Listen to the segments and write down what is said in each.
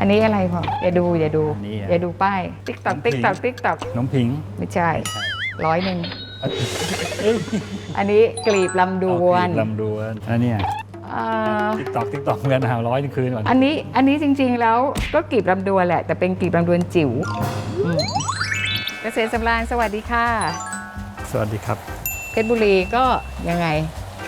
อันนี้อะไรพออย่าดูอย่าดู อันนี้อะอย่าดูป้าย ติ๊กตอกน้ำพริติ๊กกตอกติ๊กตอกน้องพิงไม่ใช่ใช่ร้อยหนึ่งเอ้ยอันนี้กลีบลำดวนเอาคลิปลำดวนอันเนี้ยเอ่อติ๊กตอกติ๊กตอกเงินหาร้อยคืนก่อนอันนี้อันนี้จริงๆแล้วก็กลีบลำดวนแหละ แต่เป็นกลีบลำดวนจิ๋วอืมเกษตรสำราญสวัสดีค่ะ สวัสดีครับ เพชรบุรีก็ยังไง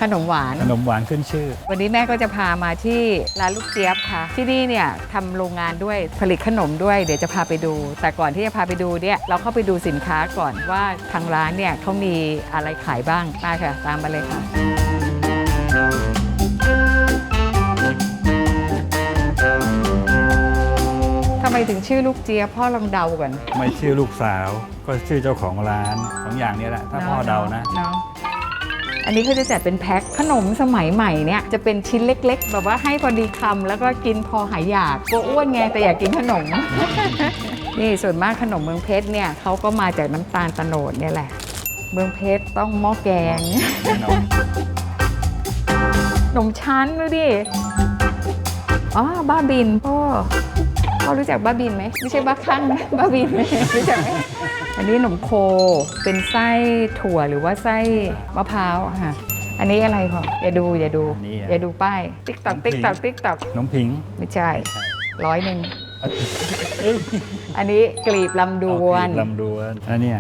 ขนมหวาน ขนมหวานขึ้นชื่อ วันนี้แม่ก็จะพามาที่ร้านลูกเจี๊ยบค่ะ ที่นี่เนี่ยทำโรงงานด้วยผลิตขนมด้วยเดี๋ยวจะพาไปดู แต่ก่อนที่จะพาไปดูเนี่ยเราเข้าไปดูสินค้าก่อนว่าทางร้านเนี่ยเขามีอะไรขายบ้างมาค่ะตามมาเลยค่ะ ทำไมถึงชื่อลูกเจี๊ยบพ่อลองเดาก่อนไม่ชื่อลูกสาว ก็ชื่อเจ้าของร้านสองอย่างนี้แหละ ถ้าพ่อเดานะ เนาะ อันนี้เขาจะจัดเป็นแพ็คขนมสมัยใหม่เนี่ยจะเป็นชิ้นเล็ก ๆ แบบว่าให้พอดีคำแล้วก็กินพอหายอยากกลัวอ้วนไงแต่อยากกินขนม นี่ส่วนมากขนมเมืองเพชรเนี่ยเขาก็มาจากน้ำตาลตะโนดเนี่ยแหละ เมืองเพชรต้องหม้อแกงขนมชั้นดูดิอ๋อบ้าบินพ่อ พ่อรู้จักบ้าบินไหมไม่ใช่บ้าคลั่งนะบ้าบินรู้จักไหมอันนี้ขนมโคเป็นไส้ถั่วหรือว่าไส้มะพร้าวอะค่ะ อันนี้อะไรพ่ออย่าดูอย่าดู อันนี้อะ อย่าดูป้าย ติ๊กตอกติ๊กตอกติ๊กตอกน้องพิงไม่ใช่ใช่ร้อยหนึ่งเอ้ยอันนี้กลีบลำดวนเอาคลิปลำดวนอันเนี้ย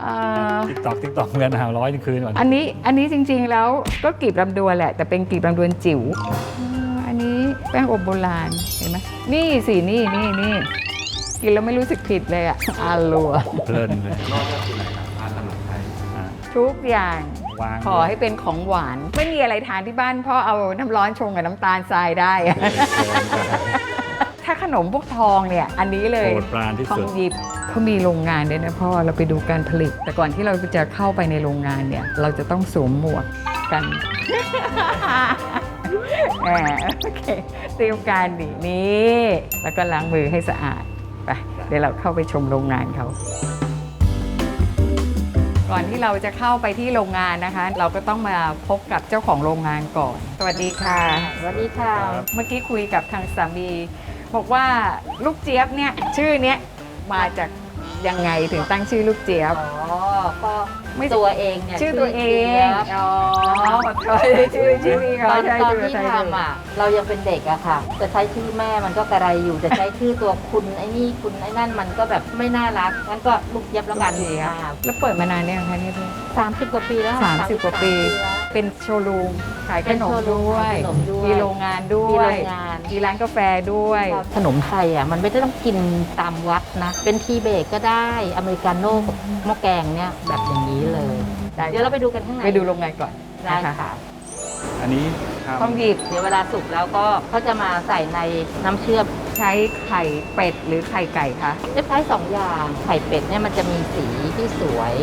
เอ่อติ๊กตอกติ๊กตอกเงินหาร้อยคืนก่อนอันนี้อันนี้จริงๆแล้วก็กลีบลำดวนแหละ แต่เป็นกลีบลำดวนจิ๋วอ่าอันนี้ แป้งอบโบราณเห็นไหมนี่สินี่นี่นี่กินแล้วไม่รู้สึกผิดเลยอะอาลัวเพลินเลยอะทุกอย่างวางขอให้เป็นของหวาน ไม่มีอะไรทานที่บ้านพ่อเอาน้ำร้อนชงกับน้ำตาลทรายได้อะถ้าขนมพวกทองเนี่ย อันนี้เลยโปรดปรานที่ทองสุดหยิบเขามีโรงงานด้วยนะพ่อเราไปดูการผลิต แต่ก่อนที่เราจะเข้าไปในโรงงานเนี่ย เราจะต้องสวมหมวกกัน แหมโอเคเตรียมการดีนี่ แล้วก็ล้างมือให้สะอาดไปเดี๋ยวเราเข้าไปชมโรงงานเขา ก่อนที่เราจะเข้าไปที่โรงงานนะคะ เราก็ต้องมาพบกับเจ้าของโรงงานก่อน สวัสดีค่ะ สวัสดีค่ะ เมื่อกี้คุยกับทางสามี บอกว่าลูกเจี๊ยบเนี่ยชื่อเนี้ยมาจากยังไงถึงตั้งชื่อลูกเจี๊ยบ อ๋อก็ ไม่ตัวเองเนี่ยชื่อตัวเองจี๊ยบอ๋อใช่ชื่อชื่อนี่ตเขาอนใช่ตอนชื่อที่ใช่ทำอะเรายังเป็นเด็กอะค่ะ จะใช้ชื่อแม่มันก็กระไรอยู่จะใช้ชื่อตัวคุณไอ้นี่คุณไอ้นั่นมันก็แบบไม่น่ารักงั้นก็ลูกเย็บแล้วกันเจี๊ยบค่ะแล้วเปิดมานานเนี่ยงคะเนี่ยพี่สามสิบกว่าปีแล้วสามสิบกว่าปีแล้ว เป็นโชว์รูมขายขนมเป็นโชว์รูมด้วยขายขนมด้วยมีโรงงานด้มีวโรยงงาน มีร้านกาแฟด้วย ขนมไทยอะมันไม่ได้ต้องกินตามวัดนะ เป็นทีเบรกก็ได้อเมริกาโน่กับหม้อแกงเนี่ยแบบอย่างนี้เลย ได้เดี๋ยวเราไปดูกันข้างในไปดูโรงงานก่อนได้นะคะค่ะอันนี้ทำ ต้องหยิบเดี๋ยวเวลาสุกแล้วก็เขาจะมาใส่ในน้ำเชื่อม ใช้ไข่เป็ดหรือไข่ไก่คะจะใช้สองอย่างไข่เป็ดเนี่ยมันจะมีสีที่สวย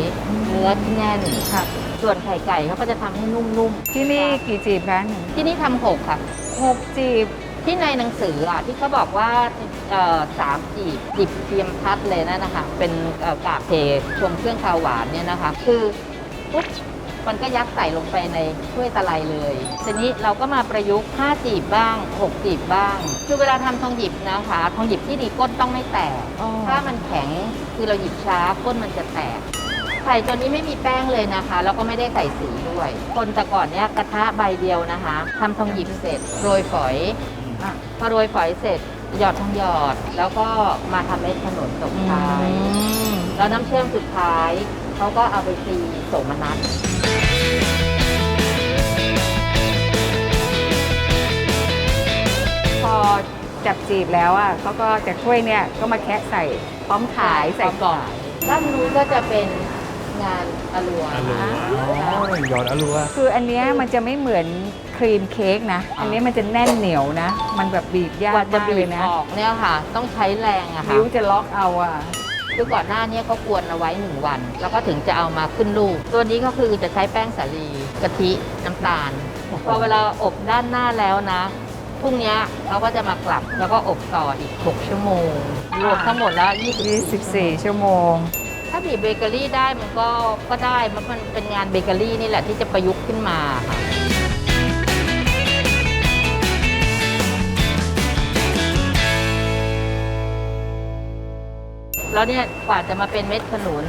เนื้อที่แน่นค่ะ ส่วนไข่ไก่เขาก็จะทำให้นุ่มที่นี่กี่จีบคะๆที่นี่ทำหกค่ะ หกจีบ ที่ในหนังสืออะที่เขาบอกว่าเอ่อสามจีบจีบเทียมพัดเลยนั่นนะคะ เป็นเอ่อกากเทชงเครื่องคาวหวานเนี่ยนะคะ คือปุ๊บมันก็ยัดใส่ลงไปในถ้วยตะไลเลยทีนี้เราก็มาประยุกต์5จีบบ้าง 6 จีบบ้าง คือเวลาทำทองหยิบนะคะทองหยิบที่ดีก้นต้องไม่แตกถ้ามันแข็งคือเราหยิบช้าก้นมันจะแตก ไข่ตัวนี้ไม่มีแป้งเลยนะคะ แล้วก็ไม่ได้ใส่สีด้วย คนแต่ก่อนเนี้ยกระทะใบเดียวนะคะทำทองหยิบเสร็จโรยฝอยอะพอโรยฝอยเสร็จหยอดทองหยอด แล้วก็มาทำเป็นขนมตกท้ายแล้วน้ำเชื่อมสุดท้ายเขาก็เอาไปตีโสมนัสพอจับจีบแล้วอะเขาก็จากถ้วยเนี่ยก็มาแคะใส่พร้อมขายใส่กล่อง ด้านนู้นก็จะเป็น งานอลัวอลัวอ๋อหยอดอลัว คืออันเนี้ยมันจะไม่เหมือนครีมเค้กนะ อันเนี้ยมันจะแน่นเหนียวนะ มันแบบบีบยากกว่าจะมากบีเลบยนะออกเนี่ยค่ะ ต้องใช้แรงอะค่ะ นิ้วจะล็อกเอาอะ คือก่อนหน้านี้เขากวนเอาไว้หนึ่งวัน แล้วก็ถึงจะเอามาขึ้นลูกตัวนี้ก็คือจะใช้แป้งสาลีกะทิน้ำตาล พอเวลาอบด้านหน้าแล้วนะพรุ่งนี้เขาก็จะมากลับแล้วก็อบต่ออีก 6 ชั่วโมงรวมทั้งหมดแล้ว24 24 ชั่วโมง ถ้าบีบเบเกอรี่ได้มันก็ก็ได้มันมันเป็นงานเบเกอรี่นี่แหละที่จะประยุกต์ขึ้นมาค่ะอแล้วเนี่ยกว่าจะมาเป็นเม็ดขนุน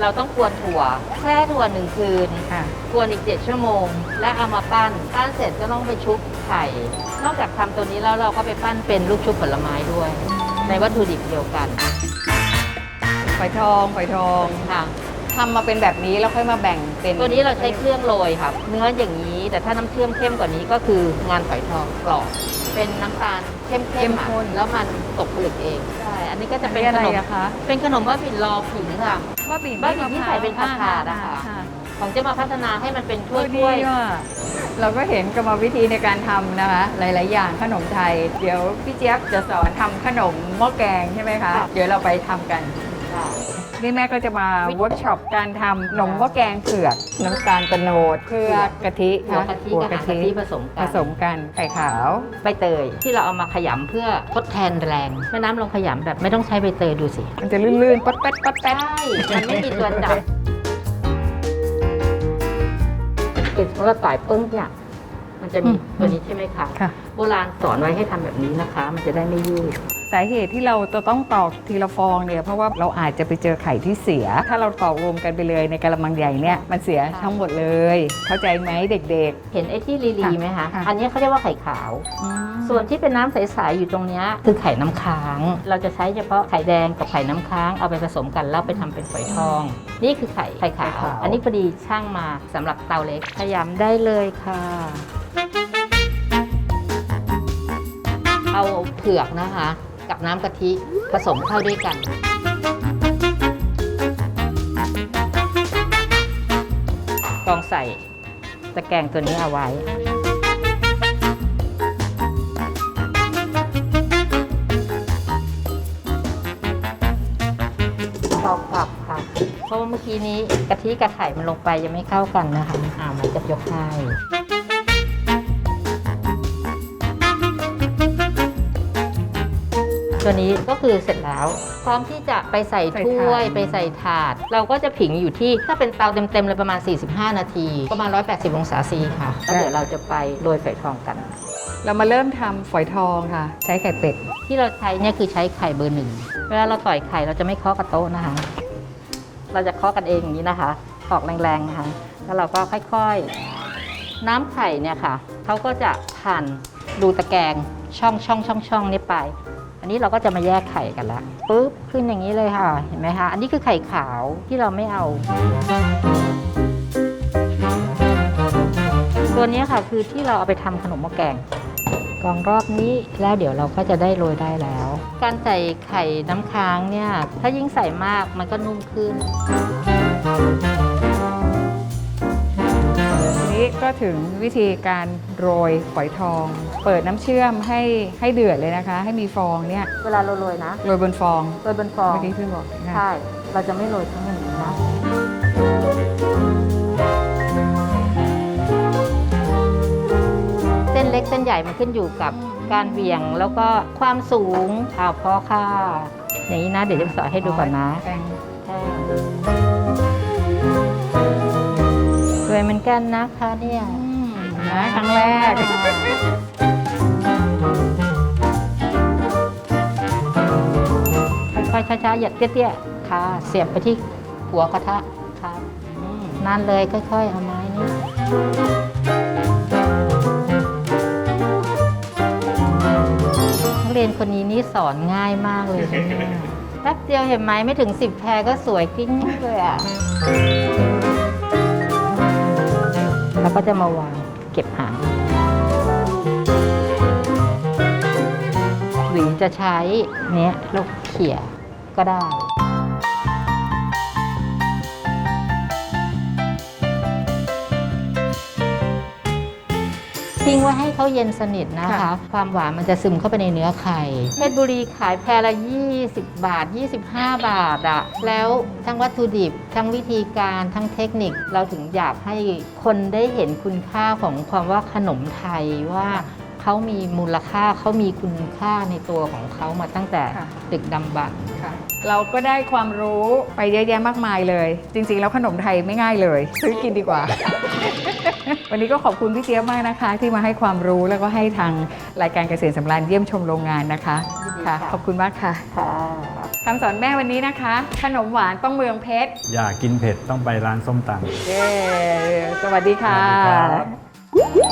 เราต้องกวนถั่วแช่ถั่วหนึ่งคืนค่ะกวนอีก7ชั่วโมง และเอามาปั้นปั้นเสร็จก็ต้องไปชุบไข่นอกจากทำตัวนี้แล้วเราก็ไปปั้นเป็นลูกชุบผลไม้ด้วย ในวัตถุดิบเดียวกัน ฝอยทองฝอยทองค่ะทำมาเป็นแบบนี้แล้วค่อยมาแบ่งเป็นตัวนี้เราใช้เครื่องโรยครับเนื้ออย่างนี้ แต่ถ้าน้ำเชื่อมเข้มกว่านี้ก็คืองานฝอยทองกรอบเป็นน้ำตาลเข้มๆเข้มอะข้นแล้วมันตกผลึกเองใช่อันนี้ก็จะจะเป็เป็นนขอะไรนมอะคะเป็นขนมว่าปิ่นรอผิงค่ะว่าบิ่นบ้าบิ่นที่ใส่เป็นผักกาดอะค่ะของจะมาพัฒนาให้มันเป็นถ้วยดีถ้วยว่ะเราก็เห็นกรรมวิธีในการทำนะคะ หลาย ๆ อย่างขนมไทย เดี๋ยวพี่เจี๊ยบจะสอนทำขนมหม้อแกงใช่ไหมคะ เดี๋ยวเราไปทำกัน นี่แม่ก็จะมาเวิร์กช็อปการทำขนมหม้อแกงเผือกน้ำตาลตะโนดเพื่อกะทิหัวกะทิกับหางกะทิผสมผกันสมกันไข่ขาวใบเตยที่เราเอามาขยำเพื่อทดแทนแรงแม่น้ำลองขยำแบบไม่ต้องใช้ใบเตยดูสิ มันจะลื่นๆป๊ดแป๊ดป๊ดแป๊ดใช่มันไม่มีตัวจับติดของเราต่อยปึ้งเนี่ยมันจะมีตัวนี้ใช่ไหมคะค่ะโบราณสอนไว้ให้ทำแบบนี้นะคะ มันจะได้ไม่ยืด สาเหตุที่เราจะต้องตอกทีละฟองเนี่ยเพราะว่าเราอาจจะไปเจอไข่ที่เสีย ถ้าเราตอกรวมกันไปเลยในกระมังใหญ่เนี่ยมันเสียทั้งหมดเลย เข้าใจไหมเด็ก เห็นไอ้ที่ลีลีไหมคะค่ะ อันนี้เขาเรียกว่าไข่ขาว ๆ ส่วนที่เป็นน้ำใสๆอยู่ตรงเนี้ยคือไข่น้ำค้าง เราจะใช้เฉพาะไข่แดงกับไข่น้ำค้างเอาไปผสมกันแล้วไปทำเป็นฝอยทอง นี่คือไข่ไข่ขาว อันนี้พอดีช่างมาสำหรับเตาเล็กขยำได้เลยค่ะ เอาเผือกนะคะ กับน้ำกะทิผสมเข้าด้วยกันกองใส่ตะแกรงตัวนี้เอาไว้ พอกลับค่ะ เพราะว่าเมื่อกี้นี้กะทิกับไข่มันลงไปยังไม่เข้ากันนะคะ อ่ามันจะยกให้ ตัวนี้ก็คือเสร็จแล้ว พร้อมที่จะไปใส่ใส่ถ้วยถาดไปใส่ถาด เราก็จะผิงอยู่ที่ถ้าเป็นเตาเต็มๆเลยประมาณ 45 นาที ประมาณ 180 องศาซีค่ะแล้วเดี๋ยวเราจะไปโรยฝอยทองกันเรามาเริ่มทำฝอยทองค่ะ ใช้ไข่เป็ด ที่เราใช้เนี่ยคือใช้ไข่เบอร์หนึ่งเวลาเราต่อยไข่เราจะไม่เคาะกับโต๊ะนะคะ เราจะเคาะกันเองอย่างนี้นะคะ ออกแรงๆนะคะแล้วเราก็ค่อยๆ น้ำไข่เนี่ยค่ะเขาก็จะผ่านรูตะแกรงช่องช่องช่องช่องนี้ไป อันนี้เราก็จะมาแยกไข่กันละปุ๊บขึ้นอย่างนี้เลยค่ะ เห็นไหมคะอันนี้คือไข่ขาวที่เราไม่เอา ตัวนี้ค่ะคือที่เราเอาไปทำขนมหม้อแกงกองรอบนี้แล้วเดี๋ยวเราก็จะได้โรยได้แล้ว การใส่ไข่น้ำค้างเนี่ย ถ้ายิ่งใส่มากมันก็นุ่มขึ้น ก็ถึงวิธีการโรยฝอยทอง เปิดน้ำเชื่อมให้ให้เดือดเลยนะคะ ให้มีฟองเนี่ยเวลาเราโรยนะโรยบนฟองโรยบนฟอง เมื่อกี้พี่บอกนะใช่ เราจะไม่โรยทั้งอย่างนี้นะ เส้นเล็กเส้นใหญ่มันขึ้นอยู่กับการเหวี่ยงแล้วก็ความสูงเอาพอค่ะอย่างนี้นะ เดี๋ยวจะสอนให้ดูก่อนนะ แป้งแท่ง วยเหมือนกันนะคะเนี่ยนะครั้งแรก ค่อยๆช้าๆอย่าเตี้ยๆค่ะ เสียบไปที่หัวกระทะค่ะอืมนั่นเลยค่อยๆ เอาไม้นี่นักเรียนคนนี้นี่สอนง่ายมากเลยนะเนี่ยแป๊บเดียวเห็นไหมไม่ถึง10แพรก็สวยกิ้งเลยอะ แล้วก็จะมาวางเก็บหางหรือจะใช้เนี้ยลูกเขี่ยก็ได้ ทิ้งไว้ให้เขาเย็นสนิทนะคะค่ะความหวานมันจะซึมเข้าไปในเนื้อไข่เพชรบุรีขายแพรละ 20 บาท 25 บาทอะแล้วทั้งวัตถุดิบทั้งวิธีการทั้งเทคนิคเราถึงอยากให้คนได้เห็นคุณค่าของความว่าขนมไทยว่า เขามีมูลค่าเขามีคุณค่าในตัวของเขามาตั้งแต่ค่ะ ดึกดำบรรพ์ ค่ะเราก็ได้ความรู้ไปเยอะแยะมากมายเลย จริง ๆ แล้วขนมไทยไม่ง่ายเลย ซื้อกินดีกว่า วันนี้ก็ขอบคุณพี่เจี๊ยบมากนะคะ ที่มาให้ความรู้แล้วก็ให้ทางรายการเกษตรสำราญเยี่ยมชมโรงงานนะคะยินดีค่ะค่ะขอบคุณมากค่ะค่ะคำสอนแม่วันนี้นะคะ ขนมหวานต้องเมืองเพชรอยากกินเผ็ดต้องไปร้านส้มตำ เย้สวัสดีค่ะสวัสดีครับ